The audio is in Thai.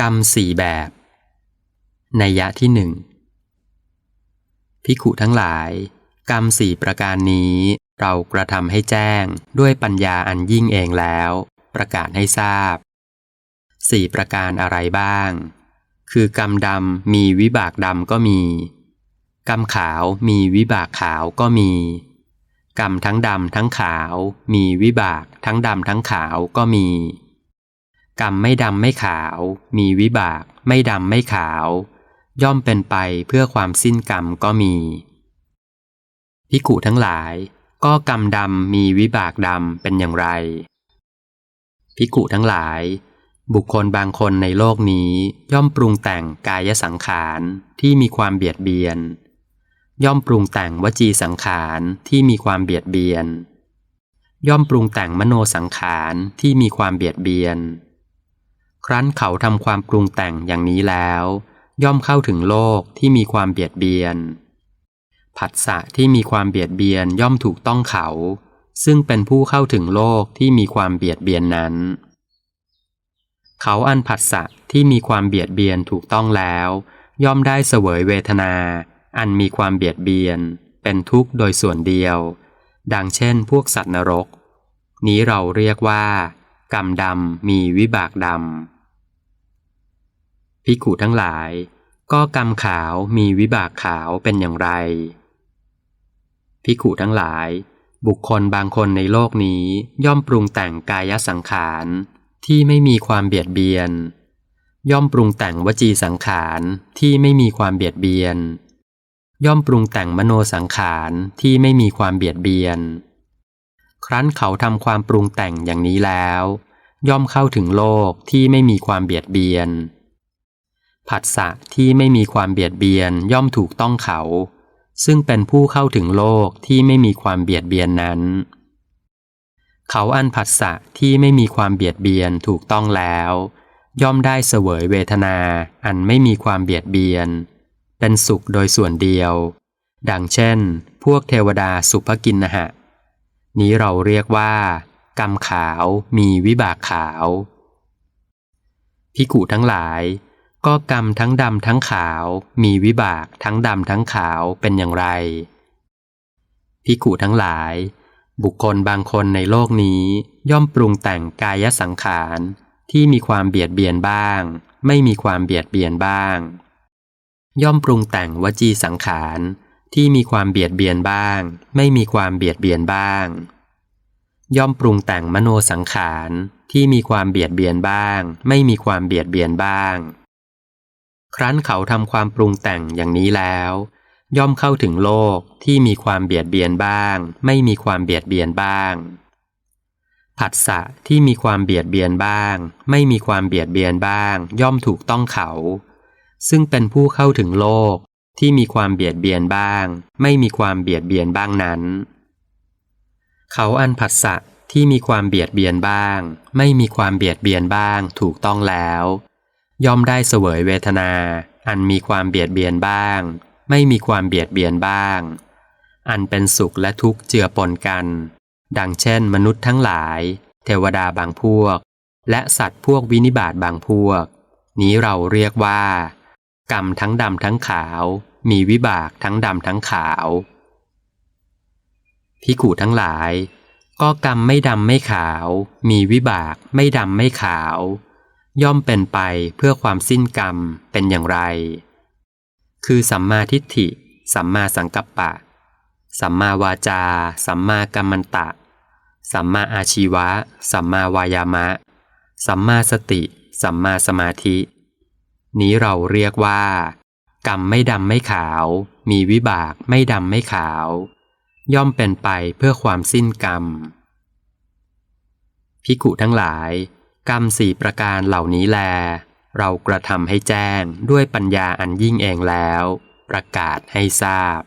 กรรมสี่แบบในยยะที่หนึ่งพิขุทั้งหลาย กรรมสี่ประการนี้เรากระทำให้แจ้งด้วยปัญญาอันยิ่งเองแล้ว ประกาศให้ทราบสี่ประการอะไรบ้าง คือกรรมดำมีวิบากดำก็มี กรรมขาวมีวิบากขาวก็มี กรรมทั้งดำทั้งขาว มีวิบากทั้งดำทั้งขาวก็มี กรรมไม่ดำไม่ขาว มีวิบาก ไม่ดำไม่ขาว ย่อมเป็นไปเพื่อความสิ้นกรรมก็มีพิกุทั้งหลาย ก็กรรมดำมีวิบากดำเป็นอย่างไรพิกุทั้งหลาย บุคคลบางคนในโลกนี้ย่อมปรุงแต่งกายสังขารที่มีความเบียดเบียน ย่อมปรุงแต่งวจีสังขารที่มีความเบียดเบียน ย่อมปรุงแต่งมโนสังขารที่มีความเบียดเบียน ครั้นเขาทำความปรุงแต่งอย่างนี้แล้ว ย่อมเข้าถึงโลกที่มีความเบียดเบียน ผัสสะที่มีความเบียดเบียนย่อมถูกต้องเขา ซึ่งเป็นผู้เข้าถึงโลกที่มีความเบียดเบียนนั้น เขาอันผัสสะที่มีความเบียดเบียนถูกต้องแล้ว ย่อมได้เสวยเวทนา อันมีความเบียดเบียน เป็นทุกข์โดยส่วนเดียว ดังเช่น พวกสัตว์นรก นี้เราเรียกว่ากรรมดำมีวิบากดำ พิขุทั้งหลาย ก็กรรมขาวมีวิบากขาวเป็นอย่างไรพิขุทั้งหลาย บุคคลบางคนในโลกนี้ย่อมปรุงแต่งกายสังขารที่ไม่มีความเบียดเบียน ย่อมปรุงแต่งวจีสังขารที่ไม่มีความเบียดเบียน ย่อมปรุงแต่งมโนสังขารที่ไม่มีความเบียดเบียน ครั้นเขาทำความปรุงแต่งอย่างนี้แล้ว ย่อมเข้าถึงโลกที่ไม่มีความเบียดเบียน ผัสสะที่ไม่มีความเบียดเบียนย่อมถูกต้องเขา ซึ่งเป็นผู้เข้าถึงโลกที่ไม่มีความเบียดเบียนนั้น เขาอันผัสสะที่ไม่มีความเบียดเบียนถูกต้องแล้ว ย่อมได้เสวยเวทนาอันไม่มีความเบียดเบียน เป็นสุขโดยส่วนเดียว ดังเช่น พวกเทวดาสุภกินนะหะ นี้เราเรียกว่า กรรมขาวมีวิบากขาวพิกุทั้งหลาย ก็กรรมทั้งดำทั้งขาว มีวิบากทั้งดำทั้งขาวเป็นอย่างไรพิกุทั้งหลาย บุคคลบางคนในโลกนี้ย่อมปรุงแต่งกายสังขารที่มีความเบียดเบียนบ้าง ไม่มีความเบียดเบียนบ้าง ย่อมปรุงแต่งวจีสังขารที่มีความเบียดเบียนบ้าง ไม่มีความเบียดเบียนบ้าง ย่อมปรุงแต่งมโนสังขารที่มีความเบียดเบียนบ้าง ไม่มีความเบียดเบียนบ้าง ครั้นเขาทำความปรุงแต่งอย่างนี้แล้ว ย่อมเข้าถึงโลกที่มีความเบียดเบียนบ้าง ไม่มีความเบียดเบียนบ้าง ผัสสะที่มีความเบียดเบียนบ้าง ไม่มีความเบียดเบียนบ้าง ย่อมถูกต้องเขา ซึ่งเป็นผู้เข้าถึงโลกที่มีความเบียดเบียนบ้าง ไม่มีความเบียดเบียนบ้างนั้น เขาอันผัสสะที่มีความเบียดเบียนบ้าง ไม่มีความเบียดเบียนบ้างถูกต้องแล้ว ย่อมได้เสวยเวทนา อันมีความเบียดเบียนบ้าง ไม่มีความเบียดเบียนบ้าง อันเป็นสุขและทุกข์เจือปนกัน ดังเช่น มนุษย์ทั้งหลาย เทวดาบางพวก และสัตว์พวกวินิบาตบางพวก นี้เราเรียกว่า กรรมทั้งดำทั้งขาว มีวิบากทั้งดำทั้งขาวพิกูทั้งหลาย ก็กรรมไม่ดำไม่ขาว มีวิบากไม่ดำไม่ขาว ย่อมเป็นไปเพื่อความสิ้นกรรมเป็นอย่างไร คือสัมมาทิฏฐิ สัมมาสังกัปปะ สัมมาวาจา สัมมากัมมันตะ สัมมาอาชีวะ สัมมาวายามะ สัมมาสติ สัมมาสมาธิ นี้เราเรียกว่า กรรมไม่ดำไม่ขาว มีวิบากไม่ดำไม่ขาว ย่อมเป็นไปเพื่อความสิ้นกรรมพิกุทั้งหลาย กรรมสี่ประการเหล่านี้แล เรากระทำให้แจ้งด้วยปัญญาอันยิ่งเองแล้ว ประกาศให้ทราบ